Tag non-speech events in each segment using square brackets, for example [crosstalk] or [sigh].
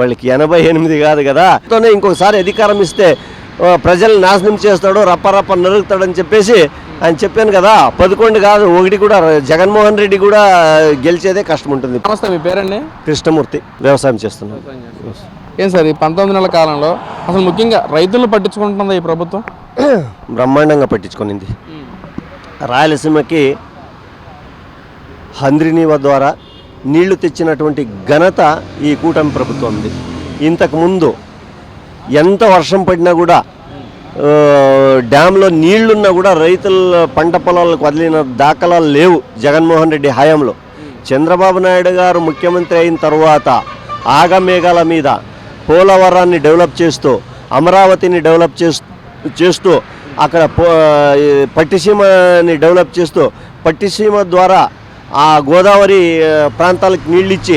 వాళ్ళకి ఎనభై ఎనిమిది కాదు కదా? తోనే ఇంకొకసారి అధికారం ఇస్తే ప్రజల్ని నాశనం చేస్తాడు రప్ప రప్ప నరుగుతాడని చెప్పేసి ఆయన చెప్పాను కదా. పదకొండు కాదు ఒకటి కూడా జగన్మోహన్ రెడ్డి కూడా గెలిచేదే కష్టం ఉంటుంది నమస్తే మీ పేరండి? కృష్ణమూర్తి వ్యవసాయం చేస్తున్నాను ఏం సార్ ఈ పంతొమ్మిది నెలల కాలంలో అసలు ముఖ్యంగా రైతులను పట్టించుకుంటుందా ఈ ప్రభుత్వం? [clears throat] బ్రహ్మాండంగా పట్టించుకునింది. రాయలసీమకి హంద్రినీవ ద్వారా నీళ్ళు తెచ్చినటువంటి ఘనత ఈ కూటమి ప్రభుత్వంది. ఇంతకుముందు ఎంత వర్షం పడినా కూడా డ్యాంలో నీళ్ళున్నా కూడా రైతుల పంట పొలాలకు వదిలిన దాఖలాలు లేవు జగన్మోహన్ రెడ్డి హయాంలో. చంద్రబాబు నాయుడు గారు ముఖ్యమంత్రి అయిన తర్వాత ఆగమేఘాల మీద పోలవరాన్ని డెవలప్ చేస్తూ అమరావతిని డెవలప్ చేస్తూ చేస్తూ అక్కడ పట్టిసీమని డెవలప్ చేస్తూ పట్టిసీమ ద్వారా ఆ గోదావరి ప్రాంతాలకు నీళ్ళు ఇచ్చి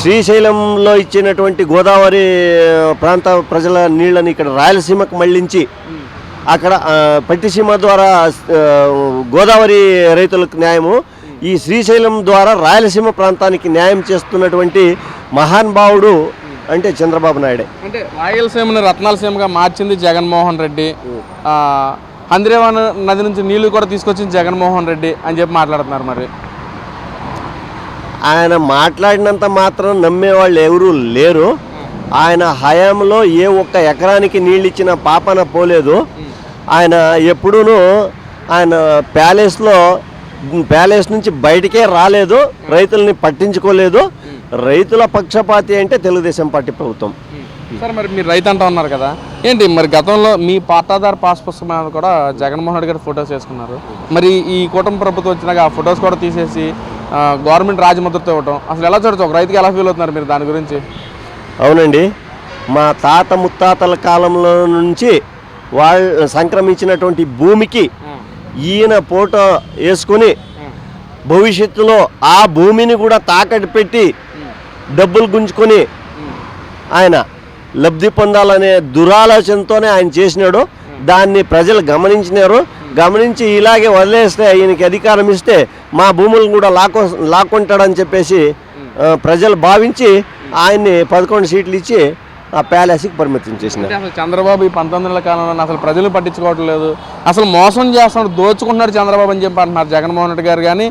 శ్రీశైలంలో ఇచ్చినటువంటి గోదావరి ప్రాంత ప్రజల నీళ్ళని ఇక్కడ రాయలసీమకు మళ్ళించి అక్కడ పట్టిసీమ ద్వారా గోదావరి రైతులకు న్యాయము ఈ శ్రీశైలం ద్వారా రాయలసీమ ప్రాంతానికి న్యాయం చేస్తున్నటువంటి మహానుభావుడు అంటే చంద్రబాబు నాయుడే. అంటే రాయలసీమను రత్నాలసీమగా మార్చింది జగన్మోహన్ రెడ్డి. హంద్రేవాన్ నది నుంచి నీళ్ళు కూడా తీసుకొచ్చింది జగన్మోహన్ రెడ్డి అని చెప్పి మాట్లాడుతున్నారు మరి. ఆయన మాట్లాడినంత మాత్రం నమ్మేవాళ్ళు ఎవరూ లేరు. ఆయన హయాంలో ఏ ఒక్క ఎకరానికి నీళ్ళు ఇచ్చిన పాపన పోలేదు. ఆయన ఎప్పుడూనూ ఆయన ప్యాలెస్లో ప్యాలెస్ నుంచి బయటికే రాలేదు. రైతుల్ని పట్టించుకోలేదు. రైతుల పక్షపాతి అంటే తెలుగుదేశం పార్టీ ప్రభుత్వం. సార్ మరి మీరు రైతు అంటా ఉన్నారు కదా. ఏంటి మరి గతంలో మీ పాటాదారు పాస్ పుస్తకం కూడా జగన్మోహన్ రెడ్డి గారు ఫొటోస్ వేసుకున్నారు. మరి ఈ కూటమి ప్రభుత్వం వచ్చినాక ఆ ఫొటోస్ కూడా తీసేసి గవర్నమెంట్ రాజముద్రతో ఇవ్వటం. అసలు ఎలా చూడొచ్చు? ఒక రైతుకి ఎలా ఫీల్ అవుతున్నారు మీరు దాని గురించి? అవునండి. మా తాత ముత్తాతల కాలంలో నుంచి వాళ్ళు సంక్రమించినటువంటి భూమికి ఈయన ఫోటో వేసుకుని భవిష్యత్తులో ఆ భూమిని కూడా తాకట్టు పెట్టి డబ్బులు గుంజుకొని ఆయన లబ్ధి పొందాలనే దురాలోచనతోనే ఆయన చేసినాడు. దాన్ని ప్రజలు గమనించినారు. గమనించి ఇలాగే వదిలేస్తే ఈయనకి అధికారం ఇస్తే మా భూములను కూడా లాక్కో లాక్కుంటాడని చెప్పేసి ప్రజలు భావించి ఆయన్ని పదకొండు సీట్లు ఇచ్చి ఆ ప్యాలెస్కి పరిమితం చేసినారు. అంటే అసలు చంద్రబాబు ఈ పంతొమ్మిది నెలల కాలంలో అసలు ప్రజలు పట్టించుకోవట్లేదు అసలు మోసం చేస్తున్నాడు దోచుకుంటున్నాడు చంద్రబాబు అని చెప్పి అంటున్నారు జగన్మోహన్ రెడ్డి గారు కానీ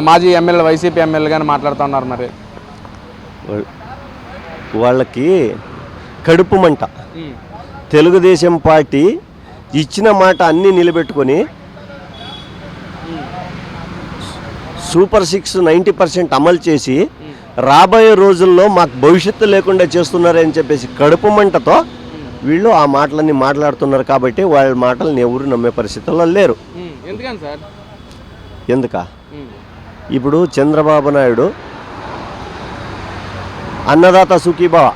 మాజీ ఎమ్మెల్యే వైసీపీ ఎమ్మెల్యే కానీ మాట్లాడుతున్నారు మరి. వాళ్ళ- వాళ్ళకి కడుపు మంట. తెలుగుదేశం పార్టీ ఇచ్చిన మాట అన్నీ నిలబెట్టుకొని సూపర్ సిక్స్ నైంటీ పర్సెంట్ అమలు చేసి రాబోయే రోజుల్లో మాకు భవిష్యత్తు లేకుండా చేస్తున్నారని చెప్పేసి కడుపు మంటతో వీళ్ళు ఆ మాటలన్నీ మాట్లాడుతున్నారు కాబట్టి వాళ్ళ మాటలను ఎవరు నమ్మే పరిస్థితుల్లో లేరు. ఎందుక? ఇప్పుడు చంద్రబాబు నాయుడు అన్నదాత సుఖీభావ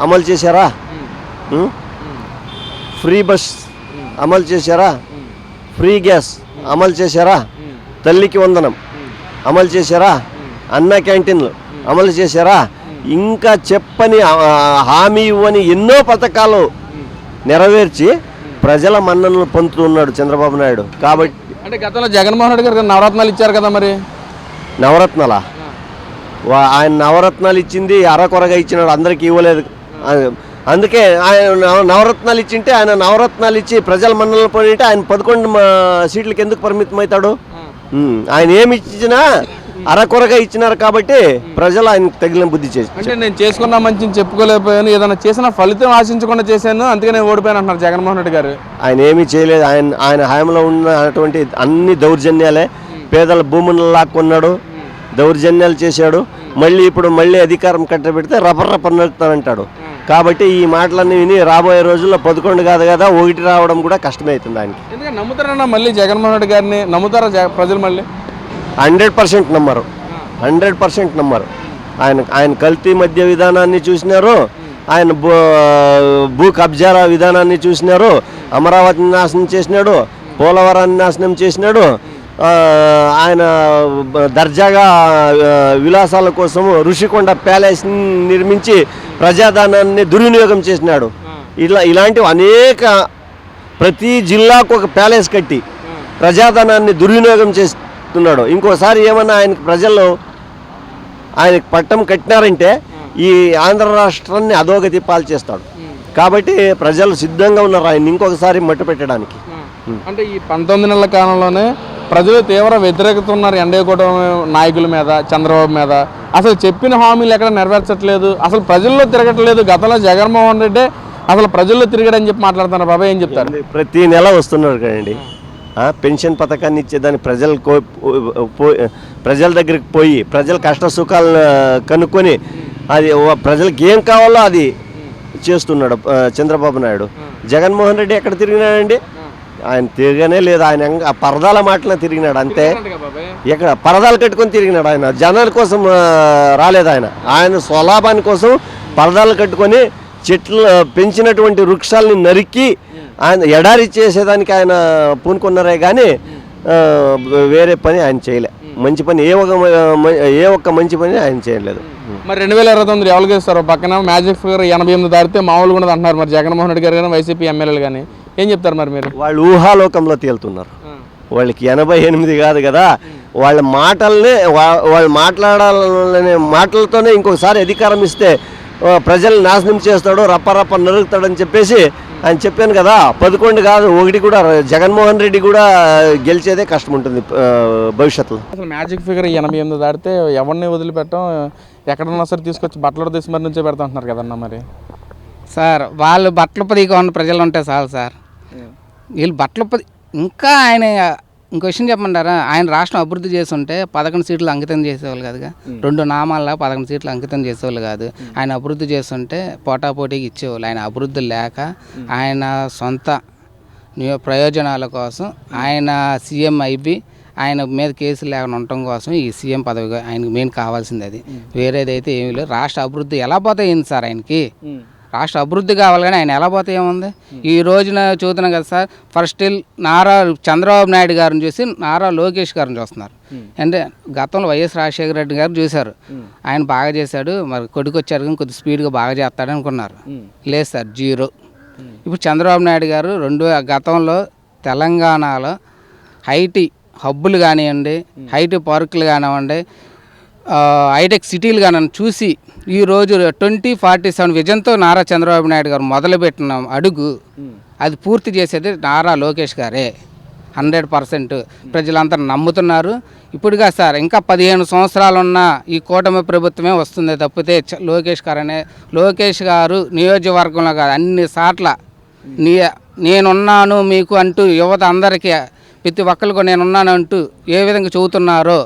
అమలు చేశారా? ఫ్రీ బస్ అమలు చేశారా? ఫ్రీ గ్యాస్ అమలు చేశారా? తల్లికి వందనం అమలు చేశారా? అన్న క్యాంటీన్లు అమలు చేశారా? ఇంకా చెప్పని హామీ ఇవ్వని ఎన్నో పథకాలు నెరవేర్చి ప్రజల మన్ననలు పొందుతున్నాడు చంద్రబాబు నాయుడు. కాబట్టి అంటే గతంలో జగన్మోహన్ రెడ్డి గారు నవరత్నాలు ఇచ్చారు కదా మరి? నవరత్నాల? వా- ఆయన నవరత్నాలు ఇచ్చింది అరకొరగా ఇచ్చినాడు అందరికి ఇవ్వలేదు. అందుకే ఆయన నవ- నవరత్నాలు ఇచ్చింటే ఆయన నవరత్నాలు ఇచ్చి ప్రజల మన్నలు పోయింటే ఆయన పదకొండు సీట్లకి ఎందుకు పరిమితం అవుతాడు ఆయన ఏమి ఇచ్చినా అరకొరగా ఇచ్చినారు కాబట్టి ప్రజలు ఆయనకు తగిలిన బుద్ధి చేసి అంటే నేను చేసుకున్న మంచిని చెప్పుకోలేకపోయాను ఏదైనా చేసిన ఫలితం ఆశించకుండా చేశాను అందుకే నేను ఓడిపోయాను అంటున్నారు జగన్మోహన్ రెడ్డి గారు. ఆయన ఏమీ చేయలేదు. ఆయన ఆయన హయాంలో ఉన్నటువంటి అన్ని దౌర్జన్యాలే పేదల భూములను లాక్కున్నాడు దౌర్జన్యాలు చేశాడు. మళ్ళీ ఇప్పుడు మళ్ళీ అధికారం కట్టబెడితే రపర్ రపర్ నడుపుతానంటాడు కాబట్టి ఈ మాటలన్నీ విని రాబోయే రోజుల్లో పదకొండు కాదు కదా ఒకటి రావడం కూడా కష్టమే అవుతుంది ఆయనకి. ఎందుకంటే నమ్ముతారన్నా మళ్ళీ జగన్మోహన్ రెడ్డి గారిని నమ్ముతారా ప్రజలు మళ్ళీ? హండ్రెడ్ పర్సెంట్ నమ్మరు. హండ్రెడ్ పర్సెంట్ నమ్మరు. ఆయన ఆయన కల్తీ మధ్య విధానాన్ని చూసినారు. ఆయన భూ భూ కబ్జాల విధానాన్ని చూసినారు. అమరావతిని నాశనం చేసినాడు. పోలవరాన్ని నాశనం చేసినాడు. ఆయన దర్జాగా విలాసాల కోసం ఋషికొండ ప్యాలెస్ని నిర్మించి ప్రజాధనాన్ని దుర్వినియోగం చేసినాడు. ఇలా ఇలాంటివి అనేక ప్రతి జిల్లాకు ఒక ప్యాలెస్ కట్టి ప్రజాధనాన్ని దుర్వినియోగం చేస్తున్నాడు. ఇంకోసారి ఏమన్నా ఆయనకి ప్రజల్లో ఆయనకి పట్టం కట్టినారంటే ఈ ఆంధ్ర రాష్ట్రాన్ని అధోగతి పాల్చేస్తాడు కాబట్టి ప్రజలు సిద్ధంగా ఉన్నారు ఆయన ఇంకొకసారి మట్టు పెట్టడానికి. అంటే ఈ పంతొమ్మిది నెలల కాలంలోనే ప్రజలు తీవ్ర వ్యతిరేకత ఉన్నారు ఎన్డీఏ కూటమి నాయకుల మీద చంద్రబాబు మీద. అసలు చెప్పిన హామీలు ఎక్కడ నెరవేర్చట్లేదు. అసలు ప్రజల్లో తిరగట్లేదు. గతంలో జగన్మోహన్ రెడ్డి అసలు ప్రజల్లో తిరిగాడని చెప్పి మాట్లాడుతున్నారు. బాబాయ్ ఏం చెప్తారు? ప్రతి నెల వస్తున్నారు కదండి. పెన్షన్ పథకాన్ని ఇచ్చేదాన్ని ప్రజలు ప్రజల దగ్గరికి పోయి ప్రజల కష్ట సుఖాలను కనుక్కొని అది ప్రజలకు ఏం కావాలో అది చేస్తున్నాడు చంద్రబాబు నాయుడు. జగన్మోహన్ రెడ్డి ఎక్కడ తిరిగినాడండి? ఆయన తిరగనే లేదు ఆయన పరదాల మాటలే తిరిగినాడు అంతే. ఇక్కడ పరదాలు కట్టుకొని తిరిగినాడు ఆయన. జనాల కోసం రాలేదు ఆయన. ఆయన స్వలాభాని కోసం పరదాలు కట్టుకొని చెట్లు పెంచినటువంటి వృక్షాలని నరికి ఆయన ఎడారి చేసేదానికి ఆయన పూనుకున్నారే కానీ వేరే పని ఆయన చేయలే. మంచి పని ఏ ఒక ఏ ఒక్క మంచి పని ఆయన చేయలేదు. మరి రెండు వేల ఇరవై తొమ్మిది ఎవరికి ఇస్తారు పక్కన మ్యాజిక్ ఫిగర్ ఎనభై ఎనిమిది దాటితే మామూలుగా ఉండదు అంటున్నారు. మరి జగన్మోహన్ రెడ్డి గారు కానీ వైసీపీ ఎమ్మెల్యేలు కానీ ఏం చెప్తారు మరి మీరు? వాళ్ళు ఊహాలోకంలో తేలుతున్నారు. వాళ్ళకి ఎనభై ఎనిమిది కాదు కదా వాళ్ళ మాటల్నే వా- వాళ్ళు మాట్లాడాలనే మాటలతోనే ఇంకొకసారి అధికారం ఇస్తే ప్రజల్ని నాశనం చేస్తాడు రప్ప రప్ప నరుగుతాడని చెప్పేసి ఆయన చెప్పాను కదా పదకొండు కాదు ఒకటి కూడా జగన్మోహన్ రెడ్డి కూడా గెలిచేదే కష్టం ఉంటుంది భవిష్యత్తులో. అసలు మ్యాజిక్ ఫిగర్ ఎనభై ఎనిమిది దాటితే ఎవరిని వదిలిపెట్టం ఎక్కడన్నా సరే తీసుకొచ్చి బట్టలు తీసి మరి నుంచే పెడతా అంటున్నారు కదన్న మరి? సార్ వాళ్ళు బట్టలు పదిగా ఉన్న ప్రజలు ఉంటే చాలు సార్. వీళ్ళు బట్టలు ఇంకా ఆయన ఇంకో విషయం చెప్పమంటారా? ఆయన రాష్ట్రం అభివృద్ధి చేస్తుంటే పదకొండు సీట్లు అంకితం చేసేవాళ్ళు కాదుగా. రెండు నామాల పదకొండు సీట్లు అంకితం చేసేవాళ్ళు కాదు. ఆయన అభివృద్ధి చేస్తుంటే పోటాపోటీకి ఇచ్చేవాళ్ళు. ఆయన అభివృద్ధి లేక ఆయన సొంత నియో- ప్రయోజనాల కోసం ఆయన సీఎం అయిపోయి ఆయన మీద కేసులు లేకుండా ఉండటం కోసం ఈ సీఎం పదవి ఆయనకి మెయిన్ కావాల్సింది అది. వేరేదైతే ఏమీ లేదు. రాష్ట్ర అభివృద్ధి ఎలా పోతే ఏంది సార్ ఆయనకి? రాష్ట్ర అభివృద్ధి కావాలి కానీ ఆయన ఎలా పోతే ఏముంది? ఈ రోజున చూస్తున్నాం కదా సార్ ఫస్ట్ నారా చంద్రబాబు నాయుడు గారిని చూసి నారా లోకేష్ గారిని చూస్తున్నారు. అంటే గతంలో వైఎస్ రాజశేఖర రెడ్డి గారు చూశారు. ఆయన బాగా చేశాడు మరి కొడుకు వచ్చారు కానీ కొద్ది స్పీడ్గా బాగా చేస్తాడు అనుకున్నారు. లేదు సార్ జీరో. ఇప్పుడు చంద్రబాబు నాయుడు గారు రెండు గతంలో తెలంగాణలో ఐటీ హబ్బులు కానివ్వండి ఐటీ పార్కులు కానివ్వండి హైటెక్ సిటీలు కానివ్వండి చూసి ఈరోజు ట్వంటీ ఫార్టీ సెవెన్ విజన్తో నారా చంద్రబాబు నాయుడు గారు మొదలుపెట్టిన అడుగు అది పూర్తి చేసేది నారా లోకేష్ గారే. హండ్రెడ్ పర్సెంట్ ప్రజలంతా నమ్ముతున్నారు. ఇప్పుడుగా సార్ ఇంకా పదిహేను సంవత్సరాలు ఉన్న ఈ కూటమి ప్రభుత్వమే వస్తుంది తప్పితే లోకేష్ గారు అనే లోకేష్ గారు నియోజకవర్గంలో కాదు అన్ని సార్ల నీ నేనున్నాను మీకు అంటూ యువత అందరికీ ప్రతి ఒక్కరికి నేనున్నాను అంటూ ఏ విధంగా చెబుతున్నారో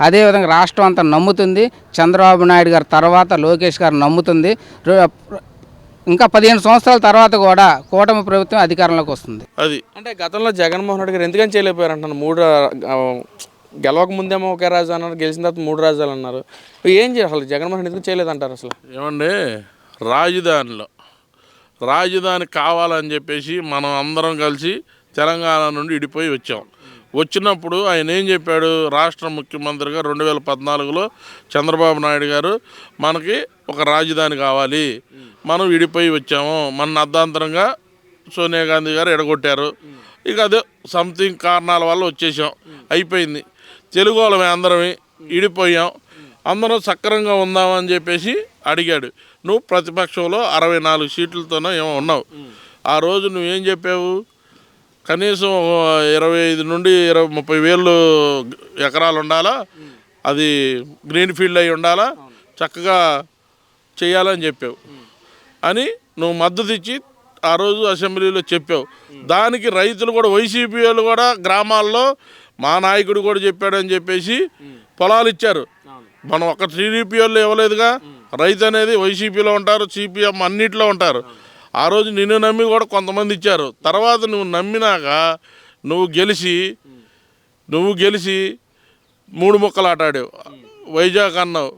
అదే విధంగా రాష్ట్రం అంతా నమ్ముతుంది. చంద్రబాబు నాయుడు గారి తర్వాత లోకేష్ గారు నమ్ముతుంది. ఇంకా పదిహేను సంవత్సరాల తర్వాత కూడా కూటమి ప్రభుత్వం అధికారంలోకి వస్తుంది. అది. అంటే గతంలో జగన్మోహన్ రెడ్డి గారు ఎందుకని చేయలేకపోయారు అంటున్నారు మూడు గెలవక ముందేమో ఒకే రాజు అన్నారు గెలిచిన తర్వాత మూడు రాజాలు అన్నారు. ఏం చేయాలి అసలు? జగన్మోహన్ రెడ్డి ఎందుకు చేయలేదంటారు అసలు? ఏమండి రాజధానిలో రాజధాని కావాలని చెప్పేసి మనం అందరం కలిసి తెలంగాణ నుండి ఇడిపోయి వచ్చాం. వచ్చినప్పుడు ఆయన ఏం చెప్పాడు? రాష్ట్ర ముఖ్యమంత్రిగా రెండు వేల పద్నాలుగులో చంద్రబాబు నాయుడు గారు మనకి ఒక రాజధాని కావాలి. మనం విడిపోయి వచ్చాము. మన అర్ధాంతరంగా సోనియా గాంధీ గారు ఎడగొట్టారు. ఇక అదే సంథింగ్ కారణాల వల్ల వచ్చేసాం. అయిపోయింది. తెలుగు వాళ్ళమే అందరమే ఇడిపోయాం అందరం సక్రంగా ఉందామని చెప్పేసి అడిగాడు. నువ్వు ప్రతిపక్షంలో అరవై నాలుగు సీట్లతోనో ఏమో ఉన్నావు. ఆ రోజు నువ్వేం చెప్పావు? కనీసం ఇరవై ఐదు నుండి ఇరవై ముప్పై వేలు ఎకరాలు ఉండాలా? అది గ్రీన్ ఫీల్డ్ అయి ఉండాలా? చక్కగా చేయాలని చెప్పావు. అని నువ్వు మద్దతు ఇచ్చి ఆ రోజు అసెంబ్లీలో చెప్పావు. దానికి రైతులు కూడా వైసీపీ వాళ్ళు కూడా గ్రామాల్లో మా నాయకుడు కూడా చెప్పాడని చెప్పేసి పొలాలు ఇచ్చారు. మనం ఒక టీడీపీ వాళ్ళు ఇవ్వలేదుగా. రైతు అనేది వైసీపీలో ఉంటారు సిపిఎం అన్నిట్లో ఉంటారు. ఆ రోజు నిన్ను నమ్మి కూడా కొంతమంది ఇచ్చారు. తర్వాత నువ్వు నమ్మినాక నువ్వు గెలిచి నువ్వు గెలిచి మూడు ముక్కలు ఆట ఆడావు. వైజాగ్ అన్నావు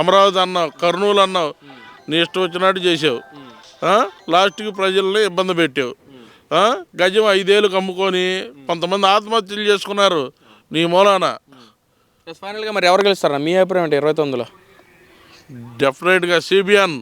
అమరావతి అన్నావు కర్నూలు అన్నావు. నీ ఇష్టం వచ్చినట్టు చేసావు? లాస్ట్కి ప్రజల్ని ఇబ్బంది పెట్టావు? గజం ఐదేళ్ళు కమ్ముకొని కొంతమంది ఆత్మహత్యలు చేసుకున్నారు నీ మూలాన. ఫైనల్గా మరి ఎవరు గెలుస్తారా? మీ అభిప్రాయం ఏంటి? ఇరవై తొమ్మిదిలో? డెఫినెట్గా సిబిఎన్